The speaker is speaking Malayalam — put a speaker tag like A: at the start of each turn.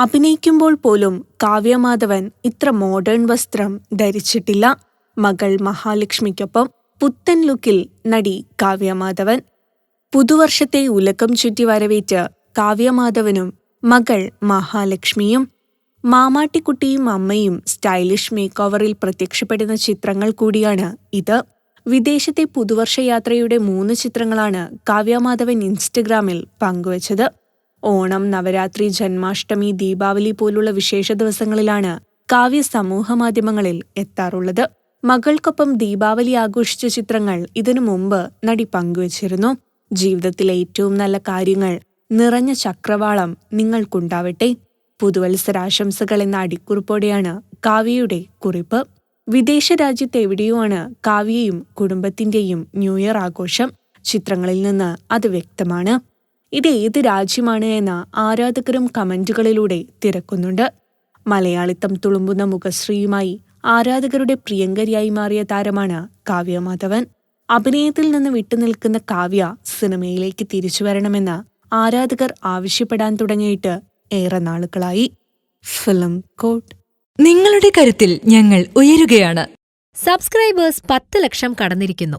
A: അഭിനയിക്കുമ്പോൾ പോലും കാവ്യമാധവൻ ഇത്ര മോഡേൺ വസ്ത്രം ധരിച്ചിട്ടില്ല. മകൾ മഹാലക്ഷ്മിക്കൊപ്പം പുത്തൻ ലുക്കിൽ നടി കാവ്യമാധവൻ. പുതുവർഷത്തെ ഉലക്കം ചുറ്റി വരവേറ്റ് കാവ്യമാധവനും മകൾ മഹാലക്ഷ്മിയും മാമാട്ടിക്കുട്ടിയും അമ്മയും സ്റ്റൈലിഷ് മേക്ക് ഓവറിൽ പ്രത്യക്ഷപ്പെടുന്ന ചിത്രങ്ങൾ കൂടിയാണ് ഇത്. വിദേശത്തെ പുതുവർഷ യാത്രയുടെ മൂന്ന് ചിത്രങ്ങളാണ് കാവ്യമാധവൻ ഇൻസ്റ്റഗ്രാമിൽ പങ്കുവച്ചത്. ഓണം നവരാത്രി ജന്മാഷ്ടമി ദീപാവലി പോലുള്ള വിശേഷ ദിവസങ്ങളിലാണ് കാവ്യ സമൂഹമാധ്യമങ്ങളിൽ എത്താറുള്ളത്. മകൾക്കൊപ്പം ദീപാവലി ആഘോഷിച്ച ചിത്രങ്ങൾ ഇതിനു മുമ്പ് നടി പങ്കുവച്ചിരുന്നു. ജീവിതത്തിലെ ഏറ്റവും നല്ല കാര്യങ്ങൾ നിറഞ്ഞ ചക്രവാളം നിങ്ങൾക്കുണ്ടാവട്ടെ. പുതുവത്സരാശംസകൾ എന്ന അടിക്കുറിപ്പോടെയാണ് കാവ്യയുടെ കുറിപ്പ്. വിദേശ രാജ്യത്ത് എവിടെയുമാണ് കാവ്യയും കുടുംബത്തിന്റെയും ന്യൂഇയർ ആഘോഷം? ചിത്രങ്ങളിൽ നിന്ന് അത് വ്യക്തമാണ്. ഇത് ഏത് രാജ്യമാണ് എന്ന ആരാധകരും കമന്റുകളിലൂടെ തിരക്കുന്നുണ്ട്. മലയാളിത്തം തുളുമ്പുന്ന മുഖശ്രീയുമായി ആരാധകരുടെ പ്രിയങ്കരിയായി മാറിയ താരമാണ് കാവ്യ മാധവൻ. അഭിനയത്തിൽ നിന്ന് വിട്ടുനിൽക്കുന്ന കാവ്യ സിനിമയിലേക്ക് തിരിച്ചു വരണമെന്ന് ആരാധകർ ആവശ്യപ്പെടാൻ തുടങ്ങിയിട്ട് ഏറെ നാളുകളായി. ഫിലിം കോട്ട്
B: നിങ്ങളുടെ കരുത്തിൽ ഞങ്ങൾ ഉയരുകയാണ്.
C: സബ്സ്ക്രൈബേഴ്സ് പത്ത് ലക്ഷം കടന്നിരിക്കുന്നു.